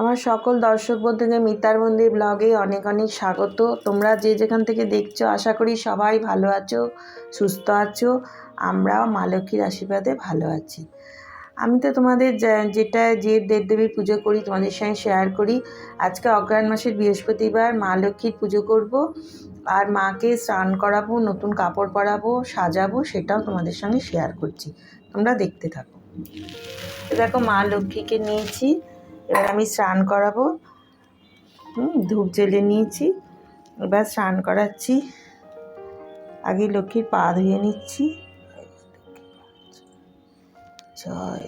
আমার সকল দর্শক বন্ধুকে মিতার মন্দির ব্লগে অনেক অনেক স্বাগত। তোমরা যে যেখান থেকে দেখছ, আশা করি সবাই ভালো আছো, সুস্থ আছো, আমরাও মা লক্ষ্মীর আশীর্বাদে ভালো আছি। আমি তো তোমাদের যেটা, যে দেবদেবীর পুজো করি তোমাদের সঙ্গে শেয়ার করি। আজকে অগ্রহায়ণ মাসের বৃহস্পতিবার মা লক্ষ্মীর পুজো করব আর মাকে স্নান করাবো, নতুন কাপড় পরাবো, সাজাবো, সেটাও তোমাদের সঙ্গে শেয়ার করছি। তোমরা দেখতে থাকো। দেখো, মা লক্ষ্মীকে নিয়েছি। এবার আমি স্নান করাবো। ধূপ জ্বেলে নিয়েছি। এবার স্নান করাচ্ছি। আগে লক্ষ্মীর পা ধুয়ে নিচ্ছি। জয়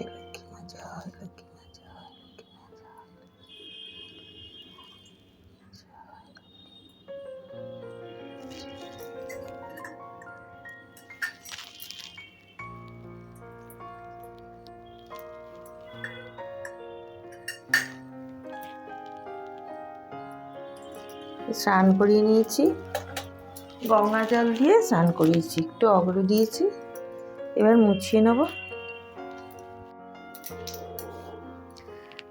স্নান করিয়ে নিয়েছি। গঙ্গা জল দিয়ে স্নান করিয়েছি। একটু অগ্র দিয়েছি। এবার মুছিয়ে নেব।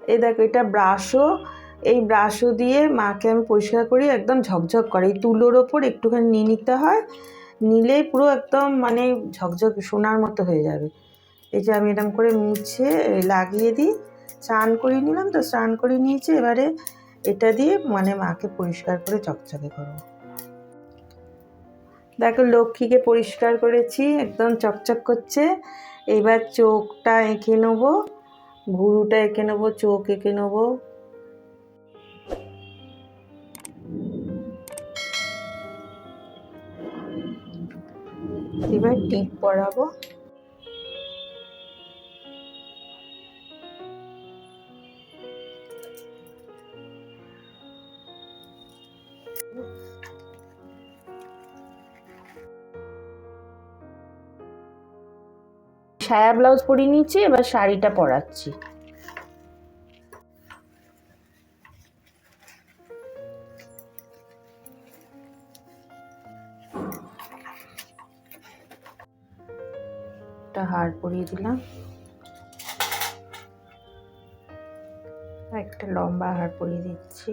এই দেখো, এটা ব্রাশও। এই ব্রাশও দিয়ে মাকে আমি পরিষ্কার করি, একদম ঝকঝক করে। এই তুলোর ওপর একটুখানি নিয়ে নিতে হয়। নিলেই পুরো একদম মানে ঝকঝক, সোনার মতো হয়ে যাবে। এই যে আমি এরকম করে মুছে, লাগিয়ে দিই। স্নান করিয়ে নিলাম তো, স্নান করিয়ে নিয়েছি। এবারে এটা দিয়ে মানে মাকে পরিষ্কার করে চকচকে করব দেখো লক্ষ্মীকে পরিষ্কার করেছি, একদম চকচক করছে। এবার চোখটা এঁকে নেব ভুরুটা এঁকে নেব, চোখ এঁকে নেব। এবার টিপ পরাবো। সায়া ব্লাউজ পরিয়ে নিচ্ছি, এবার শাড়িটা পরাচ্ছি। একটা হার পরিয়ে দিলাম। একটা লম্বা হার পরিয়ে দিচ্ছি।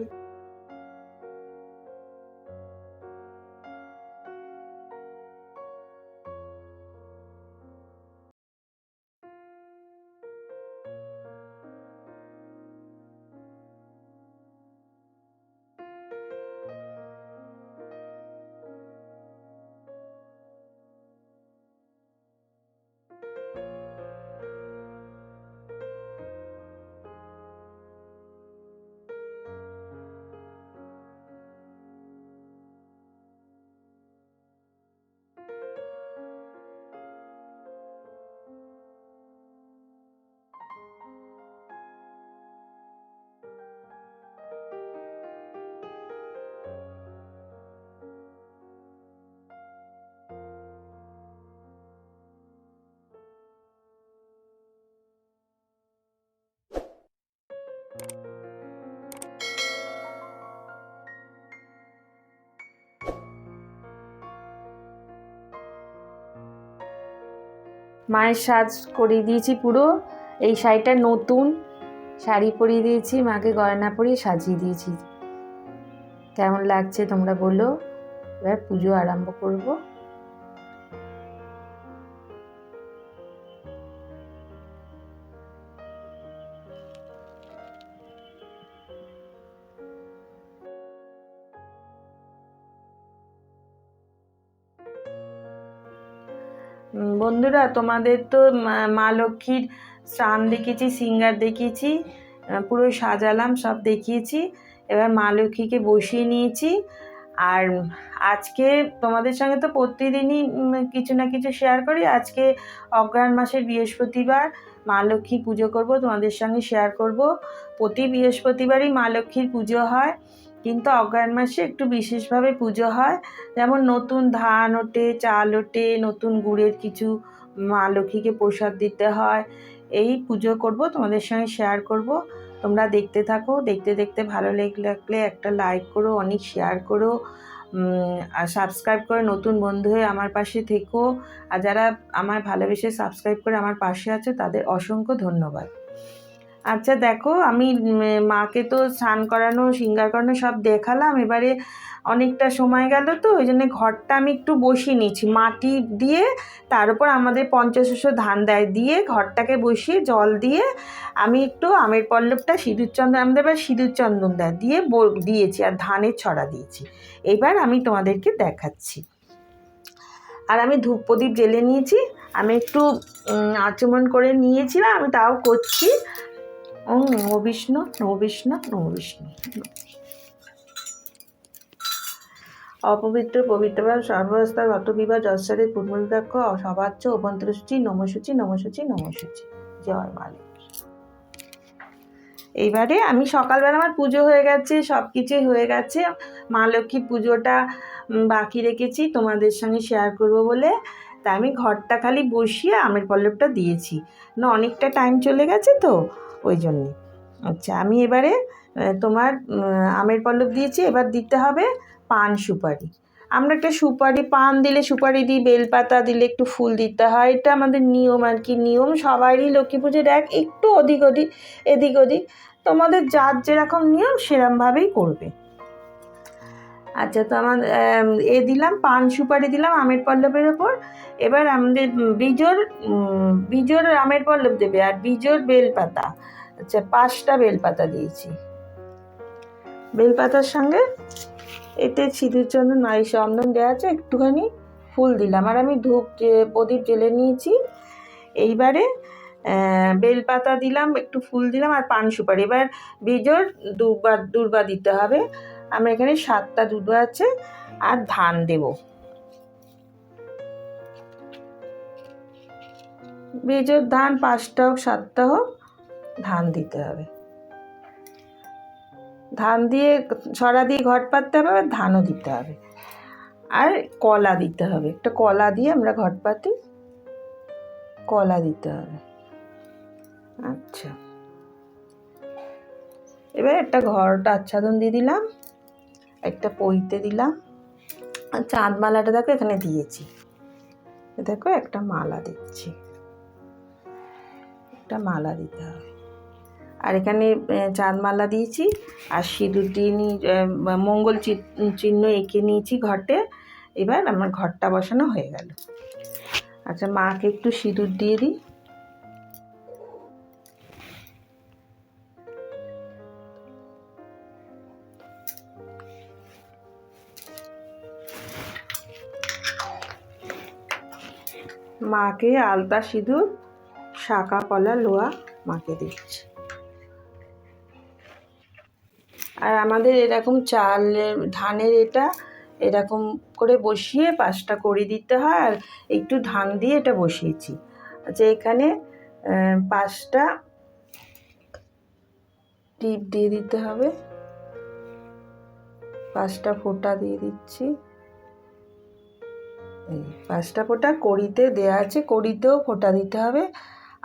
মায়ের সাজ করিয়ে দিয়েছি পুরো। এই শাড়িটা নতুন। শাড়ি পরিয়ে দিয়েছি, মাকে গয়না পরিয়ে সাজিয়ে দিয়েছি। কেমন লাগছে তোমরা বলো। এবার পুজো আরম্ভ করব। বন্ধুরা, তোমাদের তো মা- লক্ষ্মীর স্নান দেখিয়েছি, সিঙ্গার দেখিয়েছি পুরো সাজালাম, সব দেখিয়েছি। এবার মা লক্ষ্মীকে বসিয়ে নিয়েছি। আর আজকে তোমাদের সঙ্গে তো প্রতিদিনই কিছু না কিছু শেয়ার করি। আজকে অগ্রহায়ণ মাসের বৃহস্পতিবার মা লক্ষ্মী পুজো করব, তোমাদের সঙ্গে শেয়ার করব। প্রতি বৃহস্পতিবারই মা লক্ষ্মীর পুজো হয়। কিন্তু অগ্রহায়ণ মাসে একটু বিশেষভাবে পুজো হয়। যেমন নতুন ধান ওঠে, চাল ওঠে, নতুন গুড়ের কিছু মা লক্ষ্মীকে প্রসাদ দিতে হয়। এই পুজো করব, তোমাদের সঙ্গে শেয়ার করব। তোমরা দেখতে থাকো, দেখতে দেখতে ভালো লেগ- লাগলে একটা লাইক করো, অনেক শেয়ার করো। আর সাবস্ক্রাইব করে নতুন বন্ধু হয়ে আমার পাশে থেকো। আর যারা আমার ভালোবেসে সাবস্ক্রাইব করে আমার পাশে আছে, তাদের অসংখ্য ধন্যবাদ। আচ্ছা দেখো, আমি মাকে তো স্নান করানো, সিঙ্গার করানো সব দেখালাম। এবারে অনেকটা সময় গেল তো, ওই জন্য ঘরটা আমি একটু বসিয়ে নিয়েছি। মাটি দিয়ে, তার উপর আমাদের পঞ্চাশশো ধান দেয়। দিয়ে ঘরটাকে বসিয়ে জল দিয়ে আমি একটু আমের পল্লবটা সিঁদুর চন্দন আমাদের এবার সিঁদুর চন্দন দেয় দিয়ে দিয়েছি আর ধানের ছড়া দিয়েছি। এবার আমি তোমাদেরকে দেখাচ্ছি। আর আমি ধূপ প্রদীপ জ্বেলে নিয়েছি। আমি একটু আচমন করে নিয়েছিলাম, আমি তাও করছি। ওম নমো বিষ্ণু নমো বিষ্ণু নমো বিষ্ণু অপবিত্র পবিত্রবা সর্বস্থার রতবিবাহ যশ্বরের পূর্বদাক্ষ সবাচ্য অভ্যন্তরসূচি নমসূচি নমসূচি নমসূচি জয় মালিক এইবারে আমি সকালবেলা আমার পুজো হয়ে গেছে সব কিছুই হয়ে গেছে। মা লক্ষ্মীর পুজোটা বাকি রেখেছি, তোমাদের সঙ্গে শেয়ার করব বলে। তাই আমি ঘরটা খালি বসিয়ে আমের পল্লবটা দিয়েছি। না, অনেকটা টাইম চলে গেছে তো। ওই জন্যে। আচ্ছা আমি এবারে তোমার আমের পল্লব দিয়েছি, এবার দিতে হবে পান সুপারি। আমরা একটা সুপারি, পান দিলে সুপারি দিই, বেলপাতা দিলে একটু ফুল দিতে হয়, এটা আমাদের নিয়ম আর কি, নিয়ম সবারই লক্ষ্মী পুজোর এক একটু অধিক ওদিক এদিক ওদিক। তোমাদের যার যেরকম নিয়ম সেরমভাবেই করবে। আচ্ছা তো আমার এ দিলাম, পান সুপারি দিলাম আমের পল্লবের ওপর। এবার আমাদের বিজোর বিজোর আমের পল্লব দেবে, আর বিজোর বেলপাতা। আচ্ছা পাঁচটা বেলপাতা দিয়েছি। বেলপাতার সঙ্গে এতে সিঁদুর চন্দন মাই চন্দন দেওয়া আছে, একটুখানি ফুল দিলাম। আর আমি ধূপ প্রদীপ জ্বেলে নিয়েছি। এইবারে বেলপাতা দিলাম, একটু ফুল দিলাম আর পান সুপারি। এবার বিজোর দুবার দুর্বা দিতে হবে। আমার এখানে সাতটা দুর্বা আছে আর ধান দেব। বেজোর ধান পাঁচটা হোক, সাতটা হোক। ধান দিতে হবে। ধান দিয়ে ছড়া দিয়ে ঘট পাততে হবে আর ধানও দিতে হবে। আর কলা দিতে হবে। একটা কলা দিয়ে আমরা ঘট পাতি, কলা দিতে হবে। আচ্ছা। এবার একটা ঘরটা আচ্ছাদন দিয়ে দিলাম, একটা পইতে দিলাম। আর চাঁদ মালাটা দেখো এখানে দিয়েছি। দেখো একটা মালা দিচ্ছি। একটা মালা দিতে হবে। আর এখানে আহ, চাঁদ মালা দিয়েছি আর সিঁদুর দিয়ে মঙ্গল চিহ্ন এঁকে নিয়েছি ঘটে এবার আমার ঘরটা বসানো হয়ে গেল। আচ্ছা মাকে একটু সিঁদুর দিয়ে দিই। মাকে আলতা সিঁদুর শাঁকা কলা লোয়া মাকে দিচ্ছে। আর আমাদের এরকম চালের, ধানের এটা এরকম করে বসিয়ে পাঁচটা করে দিতে হয় আর একটু ধান দিয়ে এটা বসিয়েছি। আচ্ছা এখানে পাঁচটা টিপ দিয়ে দিতে হবে। পাঁচটা ফোঁটা দিয়ে দিচ্ছি। পাঁচটা ফোঁটা কড়িতে দেওয়া আছে, কড়িতেও ফোঁটা দিতে হবে।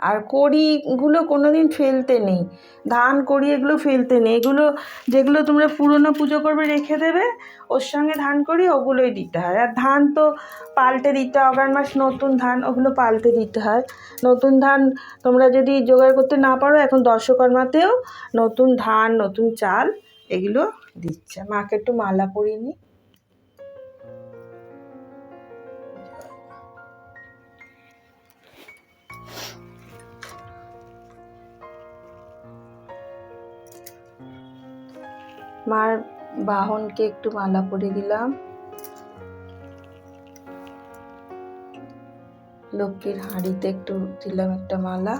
আর কড়িগুলো কোনো দিন ফেলতে নেই। ধান, কড়ি এগুলো ফেলতে নেই। এগুলো যেগুলো তোমরা পুরনো পুজো করবে রেখে দেবে, ওর সঙ্গে ধান করি ওগুলোই দিতে হয়। আর ধান তো পাল্টে দিতে হয় অগ্রাণ মাস নতুন ধান ওগুলো পাল্টে দিতে হয়। নতুন ধান তোমরা যদি জোগাড় করতে না পারো, এখন দর্শকর্মাতেও নতুন ধান, নতুন চাল এগুলো দিচ্ছে। মাকে একটু মালা পরিয়ে নিই। মার বাহনকে একটু মালা পরিয়ে দিলাম। লক্ষ্মীর হাঁড়িতে একটু দিলাম একটা মালা।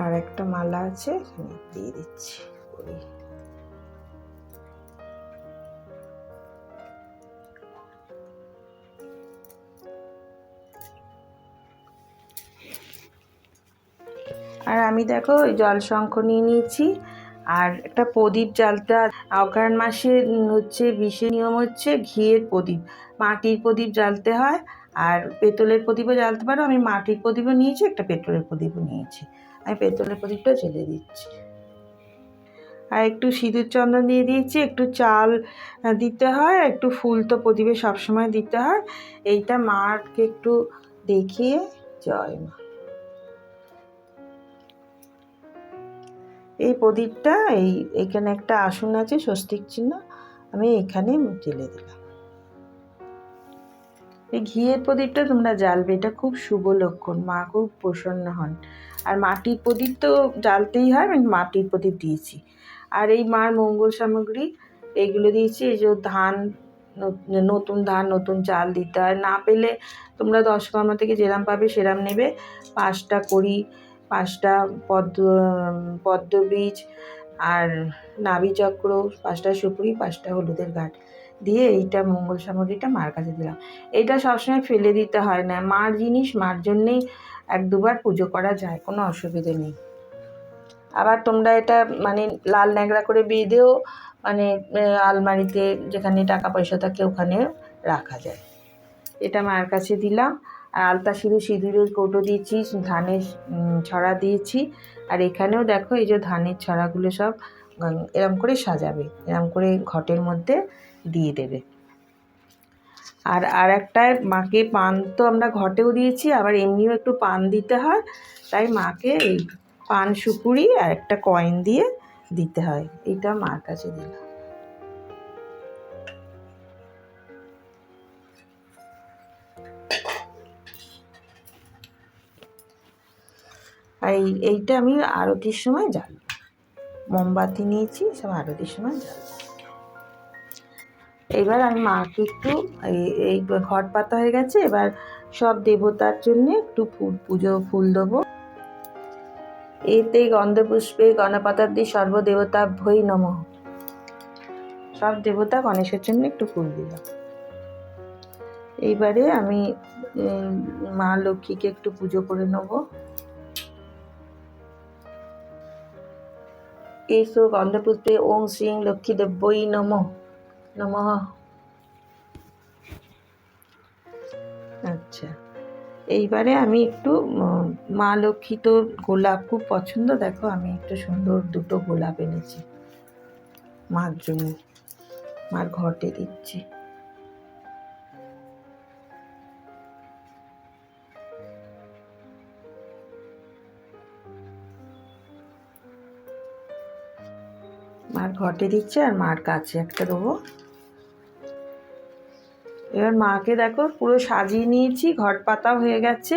আর একটা মালা আছে দিয়ে দিচ্ছি আর আমি দেখো ওই জল শঙ্খ নিয়ে নিয়েছি। আর একটা প্রদীপ জ্বালতে অঘ্রাণ মাসে হচ্ছে বিশেষ নিয়ম হচ্ছে ঘিয়ের প্রদীপ। মাটির প্রদীপ জ্বালতে হয় আর পেতলের প্রদীপও জ্বালতে পারো। আমি মাটির প্রদীপও নিয়েছি, একটা পেতলের প্রদীপও নিয়েছি। আমি পেতলের প্রদীপটা জ্বেলে দিচ্ছি। আর একটু সিঁদুর চন্দন দিয়ে দিয়েছি, একটু চাল দিতে হয়, একটু ফুল তো প্রদীপে সবসময় দিতে হয়। এইটা মাকে একটু দেখিয়ে জয় মা। এই প্রদীপটা, এই এখানে একটা আসন আছে, স্বস্তিক চিহ্ন, আমি এখানে জেলে দিলাম। এই ঘিয়ের প্রদীপটা তোমরা জ্বালবে, এটা খুব শুভ লক্ষণ, মা খুব প্রসন্ন হন। আর মাটির প্রদীপ তো জ্বালতেই হয়, আমি মাটির প্রদীপ দিয়েছি। আর এই মার মঙ্গল সামগ্রী এইগুলো দিয়েছি, এই যে ধান, নতুন ধান, নতুন চাল দিতে হয়। না পেলে তোমরা দশকর্মা থেকে যেরাম পাবে, সেরাম নেবে। পাঁচটা কড়ি পাঁচটা পদ্ম পদ্মবীজ আর নাভি চক্র, পাঁচটা সুপুরি, পাঁচটা হলুদের গাঁট দিয়ে এইটা মঙ্গল সামগ্রীটা মার কাছে দিলাম। এটা সবসময় ফেলে দিতে হয় না। মার জিনিস, মার জন্যেই এক দুবার পুজো করা যায়, কোনো অসুবিধে নেই। আবার তোমরা এটা মানে লাল ন্যাকড়া করে বেঁধেও মানে আলমারিতে যেখানে টাকা পয়সা থাকে ওখানে রাখা যায়। এটা মার কাছে দিলাম। আলতা সিঁদুর সিঁদুরের কৌটো দিয়েছি, ধানের ছড়া দিয়েছি। আর এখানেও দেখো এই যে ধানের ছড়াগুলো সব এরম করে সাজাবে, এরম করে ঘটের মধ্যে দিয়ে দেবে। আর আর একটা মাকে পান তো আমরা ঘটেও দিয়েছি, আবার এমনিও একটু পান দিতে হয়, তাই মাকে এই পান সুপুরি আর একটা কয়েন দিয়ে দিতে হয়। এটা মার কাছে দিলাম। আর এই, এইটা আমি আরতির সময় জ্বালব মোমবাতি নিয়েছি, সব আরতির সময় জ্বালব এবার আমি মাকে একটু এই- ঘট পাতা হয়ে গেছে, এবার সব দেবতার জন্য একটু ফুল পুজো, ফুল দেবো। এতে গন্ধপুষ্পে, গণপাতার দিয়ে সর্বদেবতা ভৈ নম। সব দেবতা গণেশের জন্য একটু ফুল দিলাম এইবারে আমি মা লক্ষ্মীকে একটু পুজো করে নেব। এসো গন্ধপুষ্পে ওম শ্রী লক্ষ্মী দেব্যই নম নম আচ্ছা এইবারে আমি একটু, মা লক্ষ্মী তো গোলাপ খুব পছন্দ, দেখো আমি একটু সুন্দর দুটো গোলাপ এনেছি। মার জন্য, মার ঘটে দিচ্ছি। ঘটে দিচ্ছে আর মার কাছে একটা দেবো। এবার মাকে দেখো, পুরো সাজিয়ে নিয়েছি ঘট পাতা হয়ে গেছে,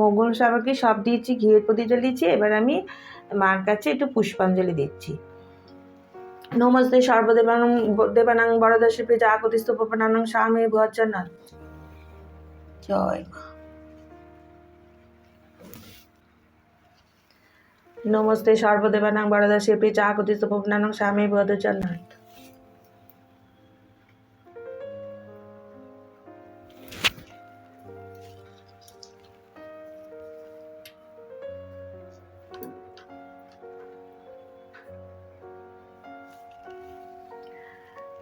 মঙ্গল সাবাকি সব দিয়েছি, ঘিয়ের প্রতি জ্বালিয়েছি এবার আমি মার কাছে একটু পুষ্পাঞ্জলি দিচ্ছি। নমস্তে সর্বদেবানং দেবানাং বরদশিপে যা কতিস্থ পপনানং স্বামী ভজনা জয় মা। নমস্তে, সর্বদেবানাং বরদশিপে যা কতিস্থ পপনানং স্বামী ভজনা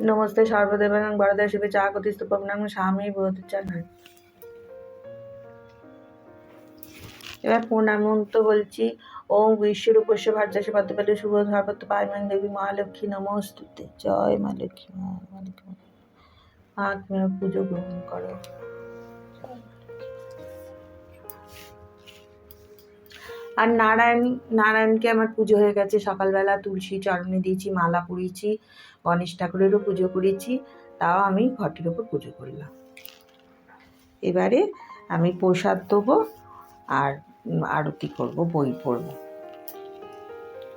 নমস্তে, সর্বদেবানাং বরদা শিবে চা কতিস্তূপম নাম স্বামী বোধচারণ এবার প্রণামন্ত বলছি ওম বিশ্বরূপস্য ভার্যাসে পদ্মপালে শুভ ধর্পত্য পায়মান দেবী, মহালক্ষ্মী, নমস্তুতে। জয় মা লক্ষ্মী। মা লক্ষ্মী, মা। পুজো গ্রহণ করো। আর নারায়ণ, নারায়ণকে আমার পুজো হয়ে গেছে। সকালবেলা তুলসী চরণে দিয়েছি, মালা পরিয়েছি, গণেশ ঠাকুরেরও পুজো করেছি। তাও আমি ঘটের ওপর পুজো করলাম। এবারে আমি প্রসাদ দেবো আর আরতি করব, বই পড়ব।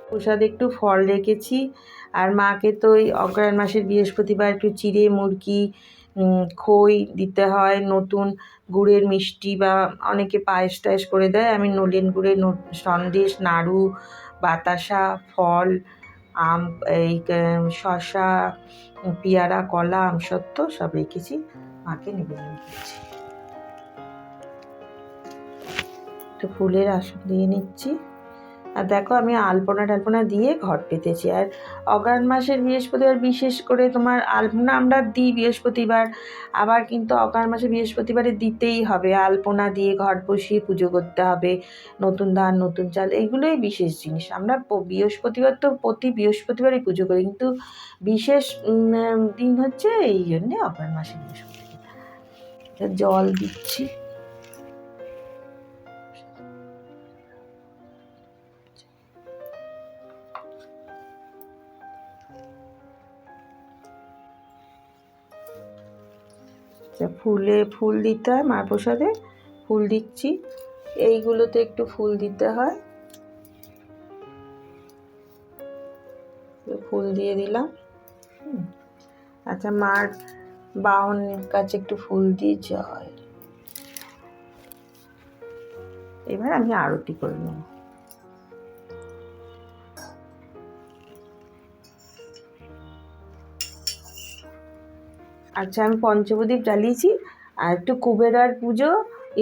প্রসাদ একটু ফল রেখেছি, আর মাকে তো ওই অগ্রহায়ণ মাসের বৃহস্পতিবার একটু চিড়ে, মুরগি খই দিতে হয়, নতুন গুড়ের মিষ্টি বা অনেকে পায়েস টায়েস করে দেয়। আমি নলেন গুড়ের সন্দেশ, নাড়ু, বাতাসা, ফল, আম, এই শসা, পেয়ারা, কলা আমসত্ত্ব সব রেখেছি। মাকে নিবেদন করছি। একটু ফুলের আসন দিয়ে নিচ্ছি। আর দেখো আমি আলপনা টালপনা দিয়ে ঘর পেতেছি। আর অগ্রহায়ণ মাসের বৃহস্পতিবার বিশেষ করে তোমার আলপনা আমরা দিই বৃহস্পতিবার, আবার কিন্তু অগ্রহায়ণ মাসে বৃহস্পতিবারে দিতেই হবে। আলপনা দিয়ে ঘর বসিয়ে পুজো করতে হবে, নতুন ধান, নতুন চাল, এগুলোই বিশেষ জিনিস। আমরা বৃহস্পতিবার তো প্রতি বৃহস্পতিবারই পুজো করি, কিন্তু বিশেষ দিন হচ্ছে এই জন্যে অগ্রহায়ণ মাসে বৃহস্পতিবার। জল দিচ্ছি। ফুলে, ফুল দিতে হয়, মার প্রসাদে ফুল দিচ্ছি। এইগুলোতে একটু ফুল দিতে হয়। ফুল দিয়ে দিলাম। আচ্ছা মার বাউনের কাছে একটু ফুল দিয়ে জয় এবার আমি আরতি করে নেব। আচ্ছা আমি পঞ্চপ্রদীপ জ্বালিয়েছি। আর একটু কুবেরার পুজো,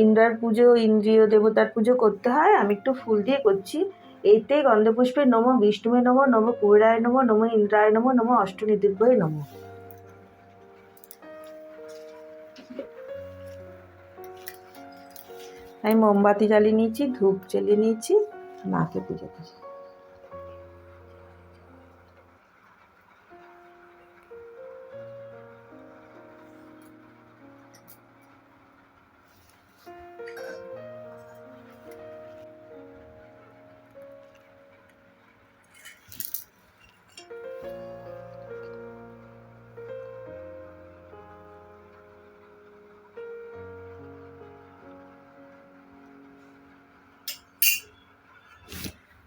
ইন্দ্রার পুজো, ইন্দ্রিয় দেবতার পুজো করতে হয়। আমি একটু ফুল দিয়ে করছি। এতে গন্ধপুষ্পে নম, বিষ্ণুমে নম নম কুবেরায় নম নম ইন্দ্রায় নম নম অষ্টনিদিব্যয় নম। আমি মোমবাতি জ্বালিয়ে নিয়েছি, ধূপ জ্বালিয়ে নিয়েছি, মাকে পুজো করছি।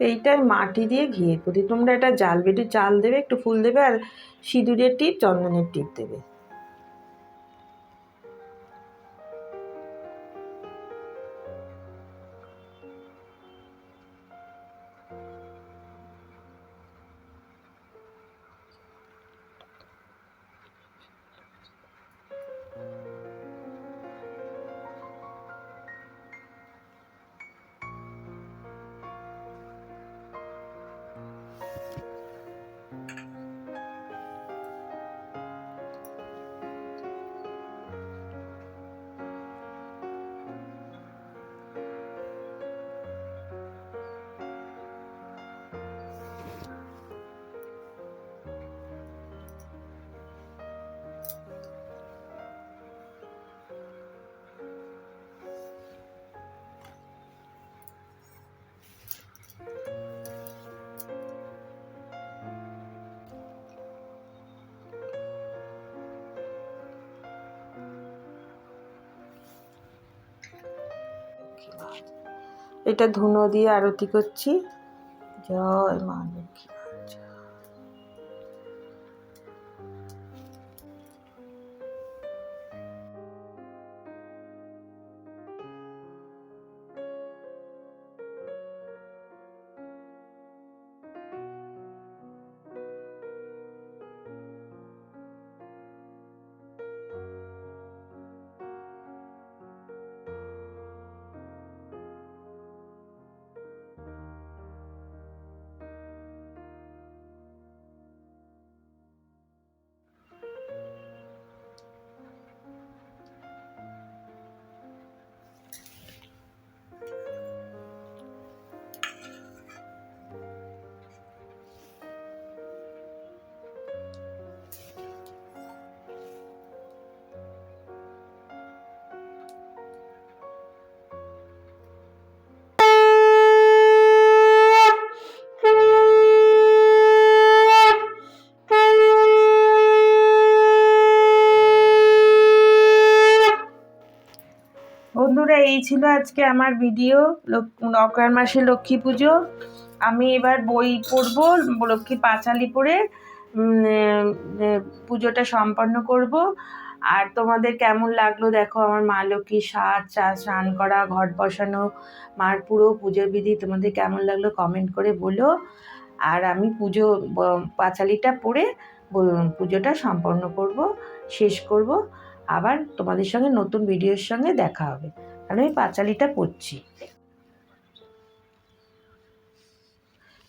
এইটা মাটি দিয়ে ঘিয়ে করি। তোমরা এটা জাল, বেটে চাল দেবে, একটু ফুল দেবে আর সিঁদুরের টিপ, চন্দনের টিপ দেবে। এটা ধুনো দিয়ে আরতি করছি। জয় মা এই ছিল আজকে আমার ভিডিও অগ্রাণ মাসে লক্ষ্মী পুজো। আমি এবার বই পড়ব, লক্ষ্মী পাঁচালি পড়ে পুজোটা সম্পন্ন করব। আর তোমাদের কেমন লাগল দেখো, আমার মা লক্ষ্মীর সাজ, চা, স্নান করা, ঘট বসানো, মার পুরো পুজোর বিধি তোমাদের কেমন লাগল কমেন্ট করে বলো। আর আমি পুজো পাঁচালিটা পড়ে পুজোটা সম্পন্ন করব, শেষ করব। আবার তোমাদের সঙ্গে নতুন ভিডিওর সঙ্গে দেখা হবে। আর আমি পাঁচালিটা পড়ছি।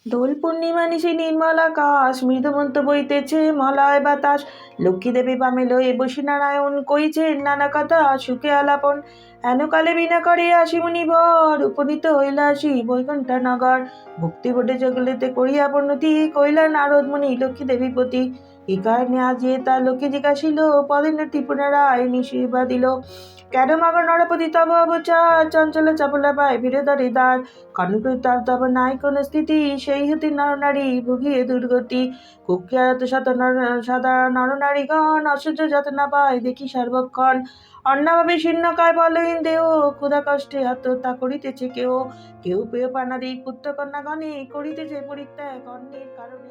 দোল পূর্ণিমা নিশি নির্মল আকাশ মৃদুমন্ত বইতেছে মলয় বাতাস। লক্ষ্মী দেবী বামে এ বসি নারায়ণ কইছে নানা কথা সুখে আলাপন। হেনকালে বিনা করে আসি মুনিবর উপনীত হইলা আসি বৈকুণ্ঠা নগর। ভক্তি বটে জগলেতে করিয়া পণ্যতি কইলা নারদ মুনি লক্ষ্মী দেবী পতি এই কারণে আজ এ জিজ্ঞাসিল? পুনরায় নিষেবা দিল। কেন মগ নরপতি তব অবচার? চঞ্চল চাপলা পায় দ্বার। তার তব নাই কোন স্থিতি, সেই হতে নরনারী ভুগিয়ে দুর্গতি। কুখ্যাত শত নর, সদা নরনারীগণ অসহ্য যত না পায়, দেখি সর্বক্ষণ অন্নাভাবে শীর্ণকায় বলহীন দেহ, ক্ষুধা কষ্টে আত্মহত্যা করিতেছে কেউ কেউ পেয় পানাদিক পুত্র কন্যাগণে করিতেছে পরিত্যাগ, অন্যের কারণে